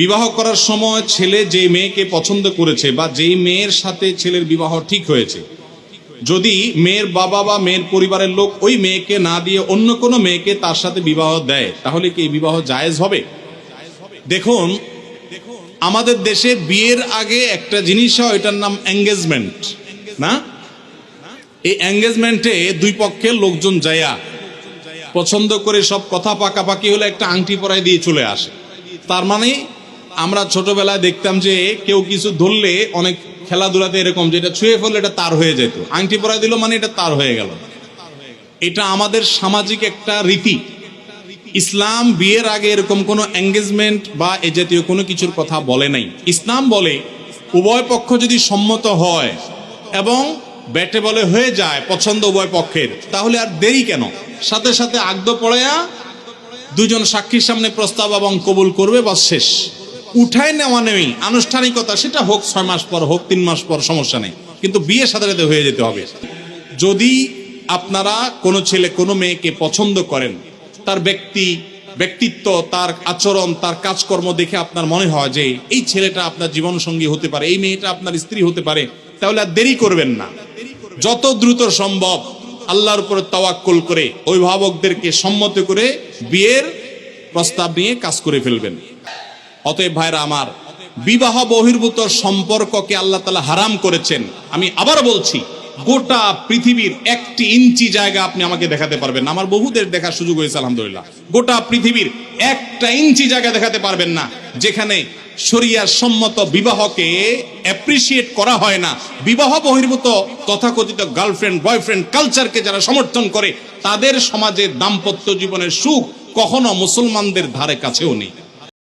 বিবাহ করার সময় ছেলে যে মেয়েকে পছন্দ করেছে বা যেই মেয়ের সাথে ছেলের বিবাহ ঠিক হয়েছে, যদি মেয়ের বাবা বা মেয়ের পরিবারের লোক ওই মেয়েকে না দিয়ে অন্য কোনো মেয়েকে তার সাথে বিবাহ দেয়, তাহলে কি বিবাহ জায়েজ হবে? দেখুন, আমাদের দেশে বিয়ের আগে একটা জিনিস হয়, এটার নাম এঙ্গেজমেন্ট না? এই এঙ্গেজমেন্টে দুই পক্ষের লোকজন যায়া, পছন্দ করে সব কথা পাকাপাকি হলে একটা আংটি পরায় দিয়ে চলে আসে। তার মানে আমরা ছোটবেলায় দেখতাম যে কেউ কিছু ধরলে অনেক খেলাধুলাতে এরকম যেটা ছুঁয়ে ফেললে এটা তার হয়ে যেত। আংটি পরায় দিল মানে এটা তার হয়ে গেল। এটা আমাদের সামাজিক একটা রীতি। ইসলাম বিয়ের আগে এরকম কোনো এঙ্গেজমেন্ট বা এ জাতীয় কোনো কিছুর কথা বলে নাই। ইসলাম বলে, উভয় পক্ষ যদি সম্মত হয় এবং ব্যাটে বলে হয়ে যায় পছন্দ উভয় পক্ষের, তাহলে আর দেরি কেন? সাথে সাথে আগ্দ পড়ায়া দুজন সাক্ষীর সামনে প্রস্তাব এবং কবুল করবে বা শেষ। উঠায় নেওয়া নেই, আনুষ্ঠানিকতা, সেটা হোক ছয় মাস পর হোক, তিন মাস পর, সমস্যা নেই। কিন্তু বিয়ে সাথে হয়ে যেতে হবে। যদি আপনারা কোনো ছেলে, কোনো মেয়েকে পছন্দ করেন, তার ব্যক্তি, ব্যক্তিত্ব, তার আচরণ, তার কাজকর্ম দেখে আপনার মনে হয় যে এই ছেলেটা আপনার জীবন সঙ্গী হতে পারে, এই মেয়েটা আপনার স্ত্রী হতে পারে, তাহলে আর দেরি করবেন না। যত দ্রুত সম্ভব আল্লাহর উপরে তাওয়াক্কুল করে অভিভাবকদেরকে সম্মত করে বিয়ের প্রস্তাব নিয়ে কাজ করে ফেলবেন। অতএব ভাইরা আমার বিবাহ বহির্ভূত সম্পর্ককে আল্লাহ তালা হারাম করেছেন। আমি আবার বলছি, গোটা পৃথিবীর একটি ইঞ্চি জায়গা আপনি আমাকে দেখাতে পারবেন আমার বহুদের দেখার সুযোগ হয়েছে, আলহামদুলিল্লাহ। গোটা পৃথিবীর একটা ইঞ্চি জায়গা দেখাতে পারবেন না, যেখানে শরিয়ার সম্মত বিবাহকে অ্যাপ্রিসিয়েট করা হয় না। বিবাহ বহির্ভূত তথাকথিত গার্লফ্রেন্ড বয়ফ্রেন্ড কালচারকে যারা সমর্থন করে, তাদের সমাজে দাম্পত্য জীবনের সুখ কখনো মুসলমানদের ধারে কাছেও নেই।